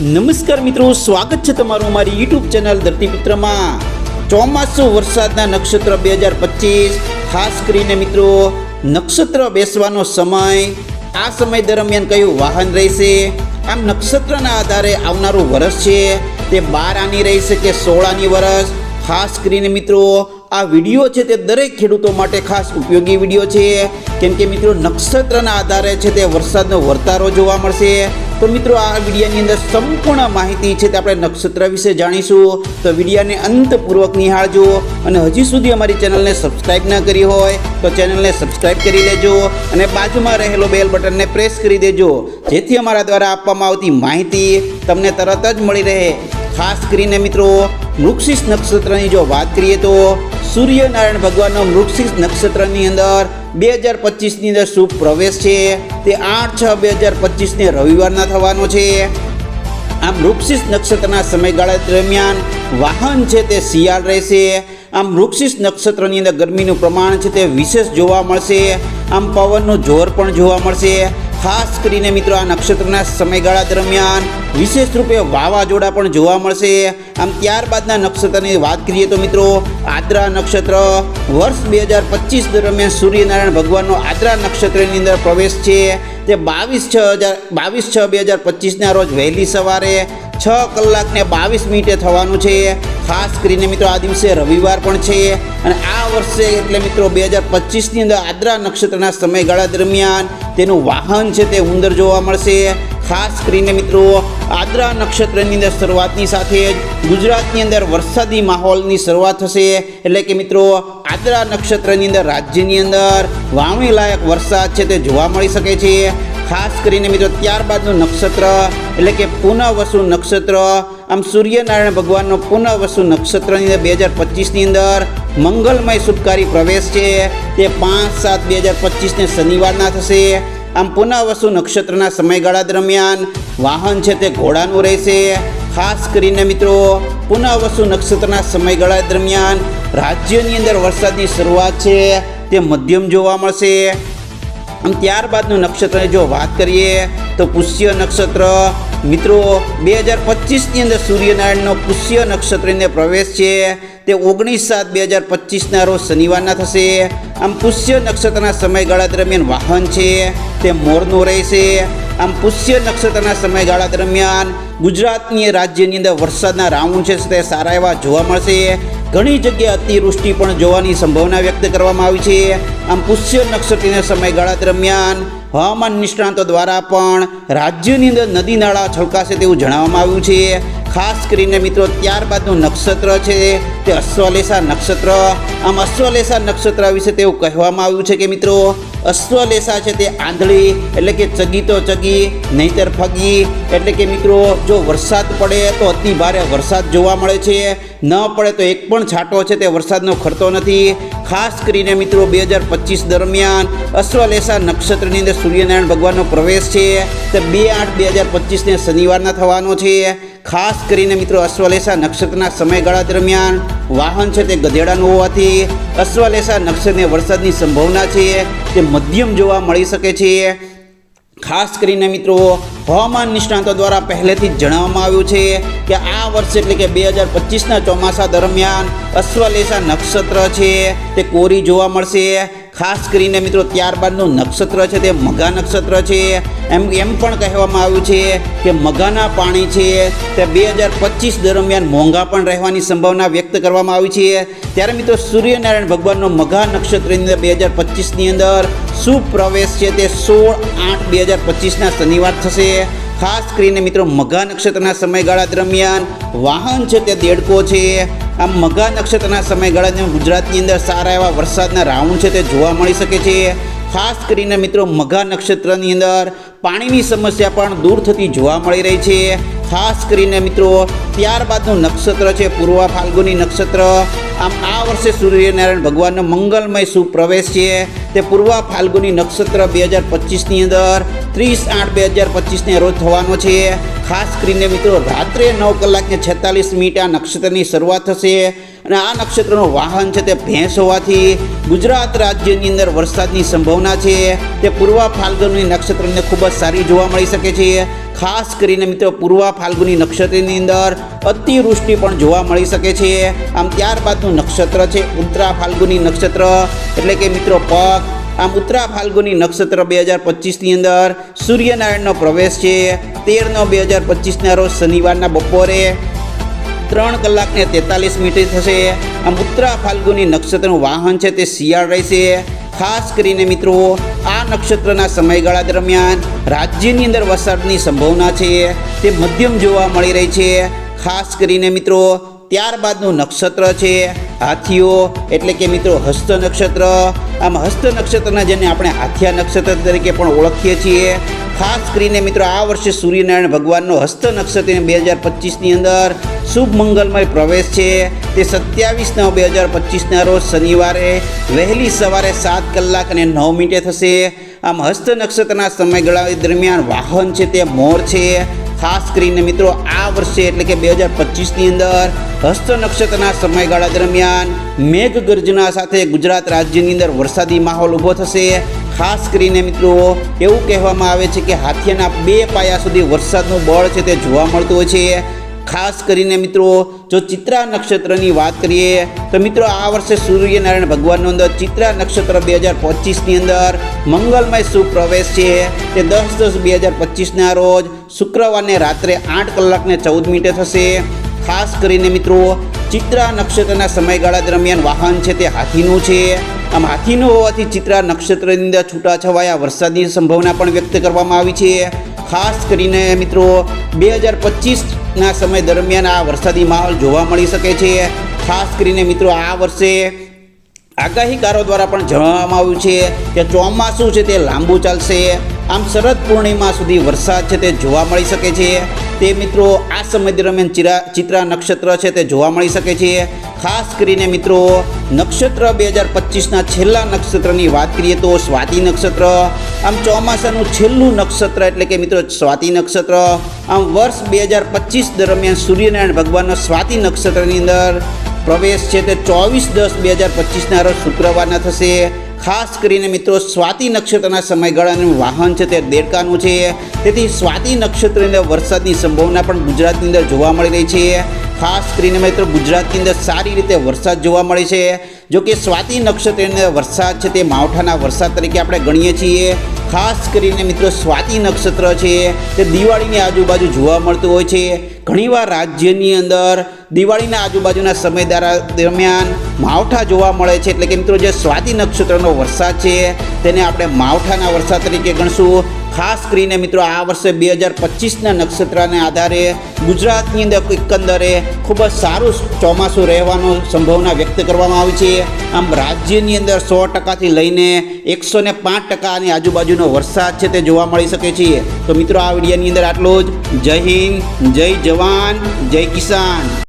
નમસ્કાર મિત્રો, સ્વાગત છે તમારું અમારી યુટ્યુબ ચેનલ ધરતીપુત્રમાં ચોમાસું વરસાદના નક્ષત્ર બે હજાર પચીસ, ખાસ કરીને મિત્રો, નક્ષત્ર બેસવાનો સમય. આ સમય દરમિયાન કયું વાહન રહેશે? આમ નક્ષત્રના આધારે આવનારું વરસ છે. તે બાર આની રહેશે કે સોળ આની વરસ? ખાસ કરીને મિત્રો આ વીડિયો છે તે દરેક ખેડૂતો માટે ખાસ ઉપયોગી વીડિયો છે. કેમ કે મિત્રો નક્ષત્રના આધારે છે તે વરસાદનો વર્તારો જોવા મળશે. તો મિત્રો આ વિડીયાની અંદર સંપૂર્ણ માહિતી છે તે આપણે નક્ષત્ર વિશે જાણીશું. તો વિડીયાને અંતપૂર્વક નિહાળજો અને હજી સુધી અમારી ચેનલને સબસ્ક્રાઈબ ન કરી હોય તો ચેનલને સબસ્ક્રાઈબ કરી લેજો અને બાજુમાં રહેલો બેલ બટનને પ્રેસ કરી દેજો. જેથી અમારા દ્વારા આપવામાં આવતી માહિતી તમને તરત જ મળી રહે. ખાસ કરીને મિત્રો મૃક્ષિસ નક્ષત્રની જો વાત કરીએ તો સૂર્યનારાયણ ભગવાનનો મૃક્ષિસ નક્ષત્રની અંદર બે હજાર પચીસની અંદર શુભ પ્રવેશ છે. તે આઠ છ બે હજાર પચીસને રવિવારના થવાનો છે. આ વૃક્ષિસ નક્ષત્રના સમયગાળા દરમિયાન વાહન છે તે શિયાળ રહેશે. આમ વૃક્ષિસ નક્ષત્રની અંદર ગરમીનું પ્રમાણ છે તે વિશેષ જોવા મળશે. આમ પવનનું જોર પણ જોવા મળશે. ખાસ કરીને મિત્રો આ નક્ષત્રના સમયગાળા દરમિયાન વિશેષ રૂપે વાવાઝોડા પણ જોવા મળશે. આમ ત્યારબાદના નક્ષત્રની વાત કરીએ તો મિત્રો આદ્રા નક્ષત્ર વર્ષ બે હજાર પચીસ દરમિયાન સૂર્યનારાયણ ભગવાનનો આદ્રા નક્ષત્રની અંદર પ્રવેશ છે. તે બાવીસ છ હજાર, બાવીસ છ બે હજાર પચીસના રોજ વહેલી સવારે છ કલાકને બાવીસ મિનિટે થવાનું છે. ખાસ કરીને મિત્રો આ દિવસે રવિવાર પણ છે અને આ વર્ષે એટલે મિત્રો બે હજાર પચીસની અંદર આદ્રા નક્ષત્રના સમયગાળા દરમિયાન તેનું વાહન છે તે ઉંદર જોવા મળશે. ખાસ કરીને મિત્રો, આદ્રા નક્ષત્રની અંદર શરૂઆતની સાથે જ ગુજરાતની અંદર વરસાદી માહોલની શરૂઆત થશે. એટલે કે મિત્રો, આદ્રા નક્ષત્રની અંદર રાજ્યની અંદર વાવણી લાયક વરસાદ છે તે જોવા મળી શકે છે. ખાસ કરીને મિત્રો, ત્યારબાદનું નક્ષત્ર, એટલે કે પુનઃવસુ નક્ષત્ર, આમ સૂર્યનારાયણ ભગવાનનો પુનઃવસુ નક્ષત્રની અંદર બે હજાર પચીસની અંદર મંગલમય શુભકારી પ્રવેશ છે. તે પાંચ સાત બે હજાર પચીસને શનિવારના થશે. આમ પુનઃવસુ નક્ષત્રના સમયગાળા દરમિયાન વાહન છે તે ઘોડાનું રહેશે. ખાસ કરીને મિત્રો, પુનઃવસુ નક્ષત્રના સમયગાળા દરમિયાન રાજ્યની અંદર વરસાદની શરૂઆત છે, તે મધ્યમ જોવા મળશે. આમ ત્યારબાદનું નક્ષત્રની જો વાત કરીએ, તો પુષ્ય નક્ષત્ર મિત્રો, બે હજાર પચીસની અંદર સૂર્યનારાયણનો પુષ્ય નક્ષત્રને પ્રવેશ છે. તે ઓગણીસ સાત બે હજાર પચીસના રોજ શનિવારના થશે. આમ પુષ્ય નક્ષત્રના સમયગાળા દરમિયાન વાહન છે. તે મોરનું રહેશે. આમ પુષ્ય નક્ષત્રના સમયગાળા દરમિયાન ગુજરાતની રાજ્યની અંદર વરસાદના રાઉન્ડ છે. તે સારા એવા જોવા મળશે. ઘણી જગ્યાએ અતિવૃષ્ટિ પણ જોવાની સંભાવના વ્યક્ત કરવામાં આવી છે. આમ પુષ્ય નક્ષત્રના સમયગાળા દરમિયાન હવામાન નિષ્ણાંતો દ્વારા પણ રાજ્યની અંદર નદી નાળા છલકાશે તેવું જણાવવામાં આવ્યું છે. ખાસ કરીને મિત્રો, ત્યારબાદનું નક્ષત્ર છે તે અશ્વલેષા નક્ષત્ર. આમ અશ્વલેષા નક્ષત્ર વિશે તેવું કહેવામાં આવ્યું છે કે મિત્રો, અશ્વલેષા છે તે આંધળી, એટલે કે ચગી તો ચગી, નહીતર ફગી. એટલે કે મિત્રો, જો વરસાદ પડે તો અતિ ભારે વરસાદ જોવા મળે છે. ન પડે તો એક પણ છાંટો છે તે વરસાદનો ખરતો નથી. ખાસ કરીને મિત્રો, બે હજાર પચીસ દરમિયાન અશ્વલેષા નક્ષત્રની અંદર સૂર્યનારાયણ ભગવાનનો પ્રવેશ છે. તે બે આઠ બે હજાર પચીસને શનિવારના થવાનો છે. ખાસ કરીને મિત્રો અશ્વલેષા નક્ષત્રના સમયગાળા દરમિયાન વાહન છે તે ગધેડાનું હોવાથી અશ્વલેષા નક્ષત્રને વરસાદની સંભાવના છે તે મધ્યમ જોવા મળી શકે છે. ખાસ કરીને મિત્રો હવામાન નિષ્ણાંતો દ્વારા પહેલેથી જ જણાવવામાં આવ્યું છે કે આ વર્ષે એટલે કે બે હજાર પચીસના ચોમાસા દરમિયાન અશ્વલેષા નક્ષત્ર છે તે કોરી જોવા મળશે. ખાસ કરીને મિત્રો ત્યારબાદનું નક્ષત્ર છે તે મઘા નક્ષત્ર છે. એમ એમ પણ કહેવામાં આવ્યું છે કે મઘાના પાણી છે તે બે હજાર પચીસ દરમિયાન મોંઘા પણ રહેવાની સંભાવના વ્યક્ત કરવામાં આવી છે. ત્યારે મિત્રો સૂર્યનારાયણ ભગવાનનો મઘા નક્ષત્રની અંદર બે હજાર પચીસની અંદર શુભ પ્રવેશ છે તે સોળ આઠ બે હજાર પચીસના શનિવાર થશે. ખાસ કરીને મિત્રો મઘા નક્ષત્રના સમયગાળા દરમિયાન વાહન છે તે દેડકો છે. આમ મઘા નક્ષત્રના સમયગાળા દરમિયાન ગુજરાતની અંદર સારા એવા વરસાદના રાઉન્ડ છે તે જોવા મળી શકે છે. ખાસ કરીને મિત્રો મઘા નક્ષત્રની અંદર પાણીની સમસ્યા પણ દૂર થતી જોવા મળી રહી છે. ખાસ કરીને મિત્રો, ત્યારબાદનું નક્ષત્ર છે, પૂર્વ ફાલ્ગુની નક્ષત્ર. આમ આ વર્ષે સૂર્યનારાયણ ભગવાનનો મંગલમય સુપ્રવેશ પ્રવેશ છે. તે પૂર્વ ફાલ્ગુની નક્ષત્ર બે હજાર પચીસની અંદર, ત્રીસ આઠ બે હજાર પચીસને રોજ થવાનો છે. ખાસ કરીને મિત્રો, રાત્રે નવ કલાકને છેતાલીસ મિનિટ આ નક્ષત્રની શરૂઆત થશે અને આ નક્ષત્રનું વાહન છે તે ભેંસ હોવાથી ગુજરાત રાજ્યની અંદર વરસાદની સંભાવના છે. તે પૂર્વ ફાલ્ગુની નક્ષત્રને ખૂબ જ સારી જોવા મળી શકે છે. ખાસ કરીને મિત્રો પૂર્વ ફાલ્ગુની નક્ષત્રની અંદર અતિવૃષ્ટિ પણ જોવા મળી શકે છે. આમ ત્યારબાદનું નક્ષત્ર છે ઉત્તરા ફાલ્ગુની નક્ષત્ર. એટલે કે મિત્રો પગ. આમ ઉત્તરા ફાલ્ગુની નક્ષત્ર બે હજાર પચીસની અંદર સૂર્યનારાયણનો પ્રવેશ છે. તેરનો બે હજાર પચીસના રોજ શનિવારના બપોરે ત્રણ કલાકને તેતાલીસ મિનિટ થશે. આમ ઉત્તરા ફાલ્ગુની નક્ષત્રનું વાહન છે તે શિયાળ રહેશે. ખાસ કરીને મિત્રો, આ નક્ષત્રના સમયગાળા દરમિયાન રાજ્યની અંદર વરસાદની સંભાવના છે, તે મધ્યમ જોવા મળી રહી છે. ખાસ કરીને મિત્રો, ત્યારબાદનું નક્ષત્ર છે, હાથીઓ, એટલે કે મિત્રો હસ્ત નક્ષત્ર. આમ હસ્ત નક્ષત્રના જેને આપણે હાથિયા નક્ષત્ર તરીકે પણ ઓળખીએ છીએ. ખાસ કરીને મિત્રો, આ વર્ષે સૂર્યનારાયણ ભગવાનનો હસ્ત નક્ષત્ર બે હજાર પચીસની અંદર. શુભ મંગલમય પ્રવેશ છે. તે સત્યાવીસ નવ બે હજાર પચીસના રોજ શનિવારે વહેલી સવારે સાત કલાક અને નવ મિનિટે થશે. આમ હસ્ત નક્ષત્રના સમયગાળા દરમિયાન વાહન છે તે મોર છે. ખાસ કરીને મિત્રો આ વર્ષે એટલે કે બે હજાર પચીસની અંદર હસ્ત નક્ષત્રના સમયગાળા દરમિયાન મેઘગર્જના સાથે ગુજરાત રાજ્યની અંદર વરસાદી માહોલ ઊભો થશે. ખાસ કરીને મિત્રો એવું કહેવામાં આવે છે કે હાથીના બે પાયા સુધી વરસાદનું બળ છે તે જોવા મળતું હોય છે. ખાસ કરીને મિત્રો, જો ચિત્રા નક્ષત્રની વાત કરીએ, તો મિત્રો આ વર્ષે સૂર્યનારાયણ ભગવાનનો અંદર ચિત્રા નક્ષત્ર બે હજાર પચીસની અંદર મંગલમય શુભ પ્રવેશ છે. તે દસ દસ બે હજાર પચીસના રોજ શુક્રવારને રાત્રે આઠ કલાકને ચૌદ મિનિટે થશે. ખાસ કરીને મિત્રો, ચિત્રા નક્ષત્રના સમયગાળા દરમિયાન વાહન છે તે હાથીનું છે. આમ હાથીનું હોવાથી ચિત્રા નક્ષત્રની અંદર છૂટાછવાયા વરસાદની સંભાવના પણ વ્યક્ત કરવામાં આવી છે. ખાસ કરીને મિત્રો, બે હજાર પચીસના સમય દરમિયાન આ વરસાદી માહોલ જોવા મળી શકે છે. ખાસ કરીને મિત્રો આ વર્ષે આગાહીકારો દ્વારા પણ જણાવવામાં આવ્યું છે કે ચોમાસું છે તે લાંબુ ચાલશે. આમ શરદ પૂર્ણિમા સુધી વરસાદ છે તે જોવા મળી શકે છે. તે મિત્રો આ સમય દરમિયાન ચિરા, ચિત્રા નક્ષત્ર છે તે જોવા મળી શકે છે. ખાસ કરીને મિત્રો, નક્ષત્ર બે હજાર પચીસના છેલ્લા નક્ષત્રની વાત કરીએ તો સ્વાતિ નક્ષત્ર. આમ ચોમાસાનું છેલ્લું નક્ષત્ર એટલે કે મિત્રો સ્વાતિ નક્ષત્ર. આમ વર્ષ બે હજાર પચીસ દરમિયાન સૂર્યનારાયણ ભગવાનનો સ્વાતિ નક્ષત્રની અંદર પ્રવેશ છે તે ચોવીસ દસ બે હજાર પચીસના રોજ શુક્રવારના થશે. ખાસ કરીને મિત્રો સ્વાતિ નક્ષત્રના સમયગાળાનું વાહન છે તે દેડકાનું છે. તેથી સ્વાતિ નક્ષત્રની અંદર વરસાદની સંભાવના પણ ગુજરાતની અંદર જોવા મળી રહી છે. ખાસ કરીને મિત્રો ગુજરાતની અંદર સારી રીતે વરસાદ જોવા મળે છે. જો કે સ્વાતિ નક્ષત્રની અંદર વરસાદ છે તે માવઠાના વરસાદ તરીકે આપણે ગણીએ છીએ. ખાસ કરીને મિત્રો સ્વાતિ નક્ષત્ર છે તે દિવાળીની આજુબાજુ જોવા મળતું હોય છે. ઘણીવાર રાજ્યની અંદર દિવાળીના આજુબાજુના સમય દ્વારા દરમિયાન માવઠા જોવા મળે છે. એટલે કે મિત્રો, જે સ્વાતિ નક્ષત્રનો વરસાદ છે, તેને આપણે માવઠાના વરસાદ તરીકે ગણશું. ખાસ કરીને મિત્રો, આ વર્ષે બે હજાર પચીસના નક્ષત્રને આધારે ગુજરાતની અંદર એકંદરે ખૂબ જ સારું ચોમાસું રહેવાનો સંભાવના વ્યક્ત કરવામાં આવી છે. આમ રાજ્યની અંદર સો ટકાથી લઈને એકસો ને પાંચ ટકાની આજુબાજુનો વરસાદ છે તે જોવા મળી શકે છે. તો મિત્રો, આ વિડીયોની અંદર આટલું જ. જય હિન્દ, જય જવાન, જય કિસાન.